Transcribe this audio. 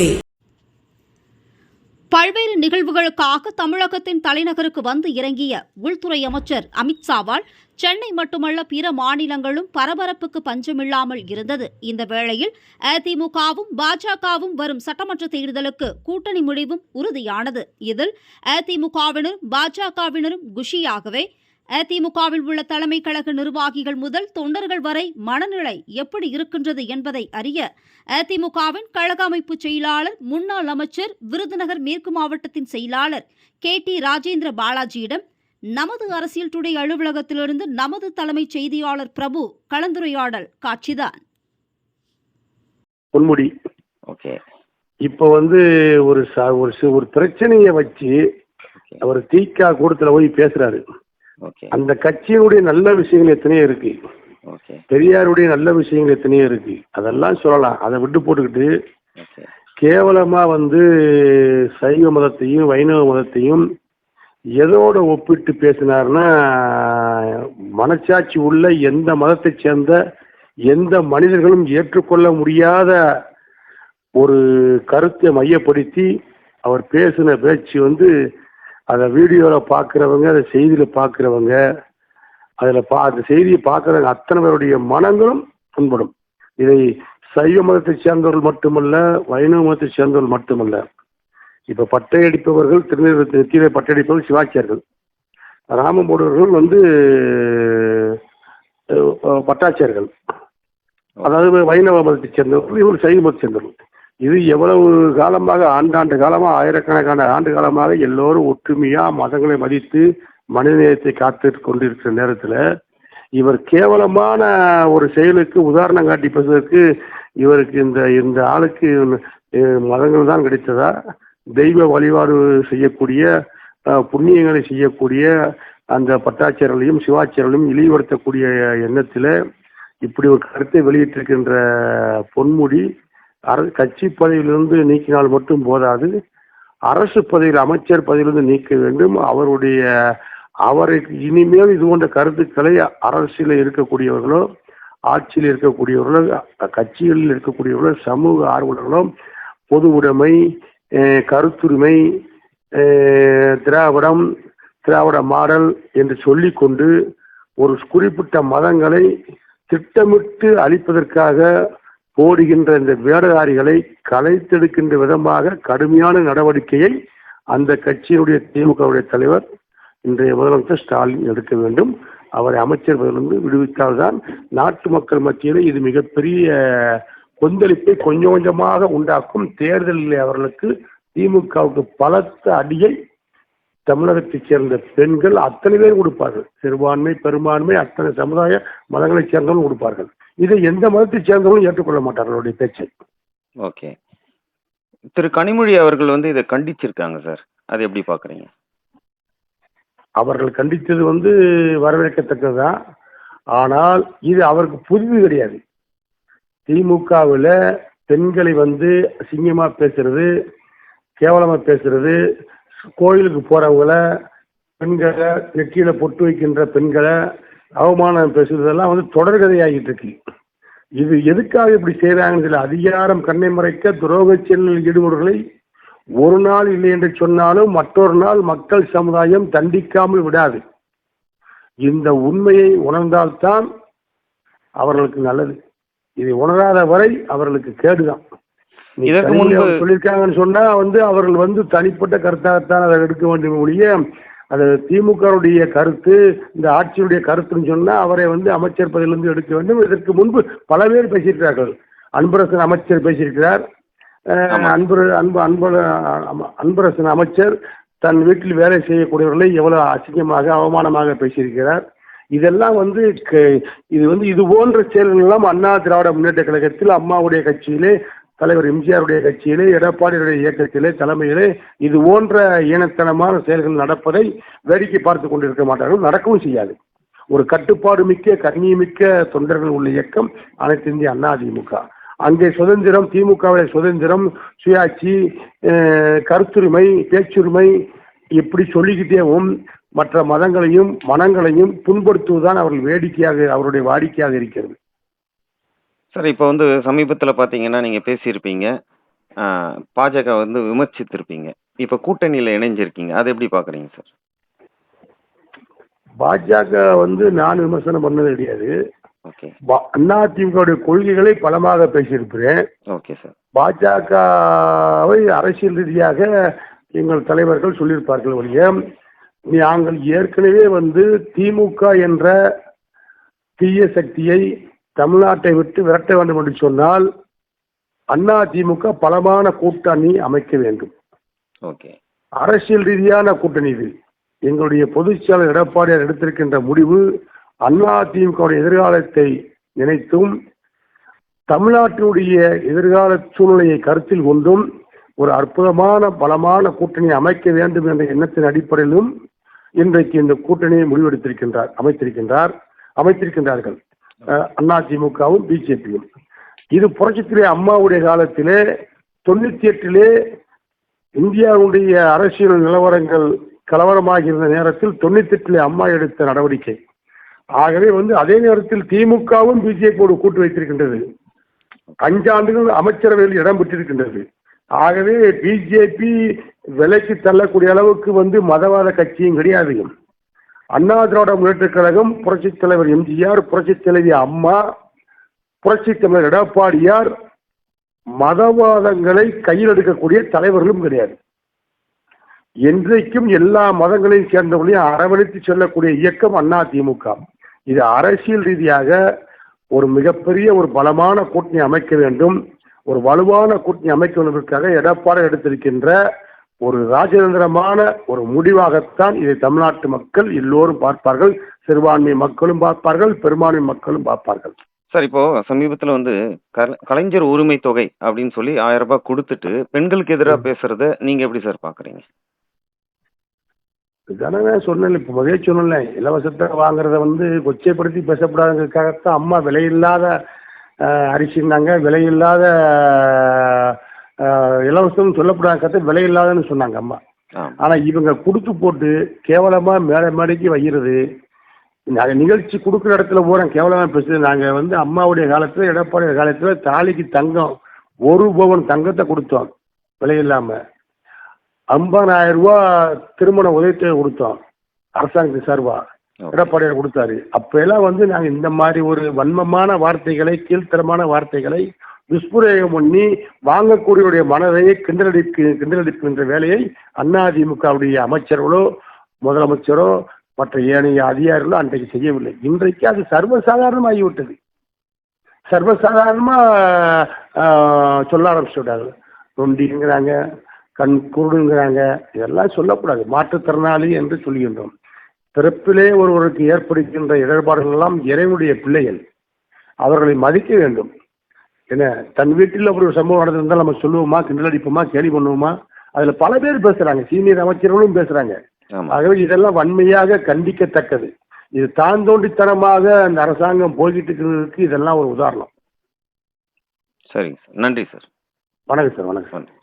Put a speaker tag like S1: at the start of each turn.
S1: Today
S2: பல்வேறு நிகழ்வுகளுக்காக தமிழகத்தின் தலைநகருக்கு வந்து இறங்கிய உள்துறை அமைச்சர் அமித்ஷாவால் சென்னை மட்டுமல்ல பிற மாநிலங்களும் பரபரப்புக்கு பஞ்சமில்லாமல் இருந்தது. இந்த வேளையில் அதிமுகவும் பாஜகவும் வரும் சட்டமன்ற தேர்தலுக்கு கூட்டணி முடிவும் உறுதியானது. இதில் அதிமுகவினரும் பாஜகவினரும் குஷியாகவே அதிமுகவில் உள்ள தலைமை கழக நிர்வாகிகள் முதல் தொண்டர்கள் வரை மனநிலை எப்படி இருக்கின்றது என்பதை அறிய அதிமுகவின் கழக அமைப்பு செயலாளர் முன்னாள் அமைச்சர் விருதுநகர் மேற்கு மாவட்டத்தின் செயலாளர் கே. டி. ராஜேந்திர பாலாஜியிடம் நமது அரசியல் டுடே அலுவலகத்திலிருந்து நமது தலைமைச் செய்தியாளர் பிரபு கலந்துரையாடல் காட்சிதான்.
S3: பொன்முடி.
S4: ஓகே.
S3: இப்போ வந்து ஒரு ச- ஒரு பிரச்சனையை வச்சு அவர் தீக்கா கூடத்துல போய் பேசுறாரு. அந்த கட்சியினுடைய நல்ல விஷயங்கள் எத்தனையோ இருக்கு. பெரியாருடைய நல்ல விஷயங்கள் எத்தனையோ இருக்கு. அதெல்லாம் சொல்லலாம். அதை விட்டு போட்டுக்கிட்டு கேவலமா வந்து சைவ மதத்தையும் வைணவ மதத்தையும் எதோட ஒப்பிட்டு பேசினார்னா மனச்சாட்சி உள்ள எந்த மதத்தை சேர்ந்த எந்த மனிதர்களும் ஏற்றுக்கொள்ள முடியாத ஒரு கருத்தை மையப்படுத்தி அவர் பேசின பேச்சு வந்து அதை வீடியோவில் பார்க்குறவங்க அதை செய்தியில் பார்க்குறவங்க அதில் பா அந்த செய்தியை பார்க்குறவங்க அத்தனை பேருடைய மனங்களும் புண்படும். இதை சைவ மதத்தை சேர்ந்தவர்கள் மட்டுமல்ல வைணவ மதத்தை சேர்ந்தவர்கள் மட்டுமல்ல. இப்போ பட்டையடிப்பவர்கள் திருநெல்வேலி நெத்தியிலே பட்டையடிப்பவர்கள் சிவாச்சியர்கள் ராமம் வந்து பட்டாச்சியர்கள் அதாவது வைணவ மதத்தை சேர்ந்தவர்கள் இவர் சைவ மதத்தை சேர்ந்தவர்கள். இது எவ்வளவு காலமாக ஆண்டாண்டு காலமாக ஆயிரக்கணக்கான ஆண்டு காலமாக எல்லோரும் ஒற்றுமையா மதங்களை மதித்து மனிதநேயத்தை காத்து கொண்டிருக்கிற நேரத்தில் இவர் கேவலமான ஒரு செயலுக்கு உதாரணம் காட்டி பேசுவதற்கு இவருக்கு இந்த இந்த ஆளுக்கு மதங்கள் தான் கிடைத்ததா? தெய்வ வழிபாடு செய்யக்கூடிய புண்ணியங்களை செய்யக்கூடிய அந்த பட்டாச்சியர்களையும் சிவாச்சியர்களையும் இழிவுபடுத்தக்கூடிய எண்ணத்தில் இப்படி ஒரு கருத்தை வெளியிட்டிருக்கின்ற பொன்முடி அரசு கட்சி பதவியிலிருந்து நீக்கினால் மட்டும் போதாது. அரசு பதவியில் அமைச்சர் பதவியிலிருந்து நீக்க வேண்டும். அவருடைய அவருக்கு இனிமேல் இது போன்ற கருத்துக்களை அரசியலில் இருக்கக்கூடியவர்களோ ஆட்சியில் இருக்கக்கூடியவர்களோ கட்சிகளில் இருக்கக்கூடியவர்களோ சமூக ஆர்வலர்களோ பொது உடைமை கருத்துரிமை திராவிடம் திராவிட மாடல் என்று சொல்லிக்கொண்டு ஒரு குறிப்பிட்ட மதங்களை திட்டமிட்டு அழிப்பதற்காக ஓடுகின்ற இந்த வேடதாரிகளை கலைத்தெடுக்கின்ற விதமாக கடுமையான நடவடிக்கையை அந்த கட்சியினுடைய திமுகவுடைய தலைவர் இன்றைய முதலமைச்சர் ஸ்டாலின் எடுக்க வேண்டும். அவரை அமைச்சர் பதவியிலிருந்து விடுவித்தால்தான் நாட்டு மக்கள் மத்தியில் இது மிகப்பெரிய கொந்தளிப்பை கொஞ்சம் கொஞ்சமாக உண்டாக்கும். தேர்தலில் அவர்களுக்கு திமுகவுக்கு பலத்த அடியை தமிழகத்தைச் சேர்ந்த பெண்கள் அத்தனை பேர் கொடுப்பார்கள். சிறுபான்மை பெரும்பான்மை அத்தனை சமுதாய மதங்களைச் சேர்ந்தவர்களும் கொடுப்பார்கள். இதை எந்த மதத்தைச் சேர்ந்தவர்களும் ஏற்றுக்கொள்ள மாட்டார்கள் அவருடைய பேச்சை.
S4: ஓகே. திரு கனிமொழி அவர்கள் வந்து இதை கண்டிச்சிருக்காங்க சார். அது எப்படி பார்க்குறீங்க?
S3: அவர்கள் கண்டித்தது வந்து வரவேற்கத்தக்கதுதான் ஆனால் இது அவருக்கு புதிது கிடையாது. திமுகவில் பெண்களை வந்து அசிங்கமா பேசுறது கேவலமா பேசுறது கோயிலுக்கு போறவங்கள பெண்களை நெற்றியில பொட்டு வைக்கின்ற பெண்களை அவமானம் பேசுறதெல்லாம் வந்து தொடர்கதையாகிட்டு இருக்கு. இது எதுக்காக இப்படி செய்யறாங்கன்னு தெரியல. அதிகாரம் கண்ணை மறைக்க துரோக செயலில் ஈடுபடுவர்களை ஒரு நாள் இல்லை என்று சொன்னாலும் மற்றொரு நாள் மக்கள் சமுதாயம் தண்டிக்காமல் விடாது. இந்த உண்மையை உணர்ந்தால்தான் அவர்களுக்கு நல்லது. இதை உணராத வரை அவர்களுக்கு கேடுதான்.
S4: இதற்கு முன்பு-
S3: சொல்லியிருக்காங்கன்னு சொன்னா வந்து அவர்கள் வந்து தனிப்பட்ட கருத்தாகத்தான் அதை எடுக்க வேண்டும் ஒழிய அது திமுகவுடைய கருத்து இந்த ஆட்சியுடைய கருத்துன்னு சொன்னா அவரை வந்து அமைச்சர் பதவியிலிருந்து எடுக்க வேண்டும். இதற்கு முன்பு பல பேர் பேசியிருக்கிறார்கள். அன்பரசன் அமைச்சர் பேசியிருக்கிறார். அன்பு அன்பு அன்பு அன்பரசன் அமைச்சர் தன் வீட்டில் வேலை செய்யக்கூடியவர்களை எவ்வளவு அசிங்கமாக அவமானமாக பேசியிருக்கிறார். இதெல்லாம் வந்து இது வந்து இது போன்ற செயல்கள் எல்லாம் அண்ணா திராவிட முன்னேற்ற கழகத்தில் அம்மாவுடைய கட்சியிலே தலைவர் எம்ஜிஆருடைய கட்சியிலே எடப்பாடியுடைய இயக்கத்திலே தலைமையிலே இது போன்ற ஈனத்தனமான செயல்கள் நடப்பதை வேடிக்கை பார்த்து கொண்டிருக்க மாட்டார்கள் நடக்கவும் செய்யாது. ஒரு கட்டுப்பாடு மிக்க கண்ணியமிக்க தொண்டர்கள் உள்ள இயக்கம் அனைத்து இந்திய அண்ணா திமுக. அங்கே சுதந்திரம் திமுகவுடைய சுதந்திரம் சுயாட்சி கருத்துரிமை பேச்சுரிமை இப்படி சொல்லிக்கிட்டேவும் மற்ற மதங்களையும் மனங்களையும் புண்படுத்துவதுதான் அவர்கள் வேடிக்கையாக அவருடைய வாடிக்கையாக இருக்கிறது.
S4: சார் இப்போ வந்து சமீபத்தில் பார்த்தீங்கன்னா நீங்கள் பேசியிருப்பீங்க பாஜக வந்து விமர்சித்திருப்பீங்க. இப்ப கூட்டணியில இணைஞ்சிருக்கீங்க. அத எப்படி பார்க்குறீங்க சார்?
S3: பாஜக வந்து நான் விமர்சனம் பண்ணது கிடையாது
S4: ஓகே.
S3: பா- அதிமுகவுடைய கொள்கைகளை பலமாக பேசியிருக்கிறேன்
S4: ஓகே சார்.
S3: பாஜகவை அரசியல் ரீதியாக எங்கள் தலைவர்கள் சொல்லியிருப்பார்கள் ஒழிய நாங்கள் ஏற்கனவே வந்து திமுக என்ற தீய சக்தியை தமிழ்நாட்டை விட்டு விரட்ட வேண்டும் என்று சொன்னால் அண்ணா திமுக பலமான கூட்டணி அமைக்க வேண்டும்.
S4: ஓகே.
S3: அரசியல் ரீதியான கூட்டணி இது. எங்களுடைய பொதுச் செயலர் எடப்பாடியார் எடுத்திருக்கின்ற முடிவு அண்ணா திமுகவுடைய எதிர்காலத்தை நினைத்தும் தமிழ்நாட்டினுடைய எதிர்கால சூழ்நிலையை கருத்தில் கொண்டும் ஒரு அற்புதமான பலமான கூட்டணி அமைக்க வேண்டும் என்ற எண்ணத்தின் அடிப்படையிலும் இன்றைக்கு இந்த கூட்டணியை முடிவெடுத்திருக்கின்றார் அமைத்திருக்கின்றார் அமைத்திருக்கின்றார்கள். அதிமுகவும் பிஜேபியும் இது புரட்சித்திலே அம்மாவுடைய காலத்திலே தொண்ணூத்தி எட்டிலே இந்தியாவுடைய அரசியல் நிலவரங்கள் கலவரமாக இருந்த நேரத்தில் தொண்ணூத்தி எட்டிலே அம்மா எடுத்த நடவடிக்கை. ஆகவே வந்து அதே நேரத்தில் திமுகவும் பிஜேபியோடு கூட்டு வைத்திருக்கின்றது. அஞ்சாண்டுகள் அமைச்சரவையில் இடம் பெற்றிருக்கின்றது. ஆகவே பிஜேபி விலைக்கு தள்ளக்கூடிய அளவுக்கு வந்து மதவாத கட்சியும் கிடையாது அண்ணா திராவிட முன்னேற்றக் கழகம் புரட்சித் தலைவர் எம்ஜிஆர் புரட்சித் தலைவி அம்மா புரட்சித் தலைவர் எடப்பாடியார் மதவாதங்களை கையில் எடுக்கக்கூடிய தலைவர்களும் கிடையாது. என்றைக்கும் எல்லா மதங்களையும் சேர்ந்தவர்களையும் அரவணைத்து செல்லக்கூடிய இயக்கம் அண்ணா திமுக. இது அரசியல் ரீதியாக ஒரு மிகப்பெரிய ஒரு பலமான கூட்டணி அமைக்க வேண்டும். ஒரு வலுவான கூட்டணி அமைக்க வேண்டும் எடப்பாடி எடுத்திருக்கின்ற ஒரு ராஜதந்திரமான ஒரு முடிவாகத்தான் இதை தமிழ்நாட்டு மக்கள் எல்லோரும் பார்ப்பார்கள் சிறுபான்மை மக்களும் பார்ப்பார்கள் பெரும்பான்மை மக்களும் பார்ப்பார்கள்
S4: சார் இப்போ சமீபத்துல வந்து கல கலைஞர் உரிமை தொகை அப்படின்னு சொல்லி ரூ. 1000 குடுத்துட்டு பெண்களுக்கு எதிரா பேசுறத நீங்க எப்படி சார் பார்க்குறீங்க?
S3: தானே சொன்னேன் இப்போ முதலே சொன்னேன்ல இலவசத்தை வாங்குறத வந்து கொச்சைப்படுத்தி பேசக்கூடாதுங்கிறதுக்காகத்தான் அம்மா விலையில்லாத அஹ், அரிசின்னாங்க விலையில்லாத இலவசம் சொல்லக்கூடாதுங்கிறத விலையில்லாதன்னு சொன்னாங்க அம்மா. ஆனா இவங்க கொடுத்து போட்டு கேவலமா மேடை மேடைக்கு வைக்கிறது நிகழ்ச்சி கொடுக்குற இடத்துல பூரா கேவலமா பேசுறது நாங்க வந்து அம்மாவுடைய காலத்துல எடப்பாடி காலத்துல தாலிக்கு தங்கம் ஒரு பவன் தங்கத்தை கொடுத்தோம் விலையில்லாம ஐம்பதாயிரம் ரூபா திருமண உதவித்தொகை கொடுத்தோம் அரசாங்கத்துக்கு சார்பா. எடப்பாடியார் கொடுத்தாரு. அப்ப எல்லாம் வந்து நாங்க இந்த மாதிரி ஒரு வன்மமான வார்த்தைகளை கீழ்த்தரமான வார்த்தைகளை துஷ்பிரயோகம் பண்ணி வாங்கக்கூடியவருடைய மனதை கிண்டலடிக்கு கிண்டலடிக்கின்ற வேலையை அதிமுகவுடைய அமைச்சர்களோ முதலமைச்சரோ மற்ற ஏனைய அதிகாரிகளோ அன்றைக்கு செய்யவில்லை. இன்றைக்கு அது சர்வசாதாரணமாகிவிட்டது. சர்வசாதாரணமாக சொல்ல ஆரம்பிச்சு விட்டாங்க நொண்டிங்கிறாங்க கண் குருடுங்கிறாங்க இதெல்லாம் சொல்லக்கூடாது. மாற்றுத்திறனாளி என்று சொல்கின்றோம். பிறப்பிலே ஒருவருக்கு ஏற்படுகின்ற இடர்பாடுகள் எல்லாம் இறைவனுடைய பிள்ளைகள். அவர்களை மதிக்க வேண்டும். என்ன தன் வீட்டில் அப்படி ஒரு சம்பவம் நடந்திருந்தால் நம்ம சொல்லுவோமா கிண்டல் அடிப்போமா கேலி பண்ணுவோமா அதுல பல பேர் பேசுறாங்க சீனியர் அமைச்சர்களும் பேசுறாங்க
S4: ஆமா.
S3: ஆகவே இதெல்லாம் வன்மையாக கண்டிக்கத்தக்கது இது தான் தோண்டித்தனமாக அந்த அரசாங்கம் போய்கிட்டு இருக்கிறதுக்கு இதெல்லாம் ஒரு உதாரணம்
S4: சரிங்க சார். நன்றி சார்.
S3: வணக்கம் சார் வணக்கம்
S4: நன்றி.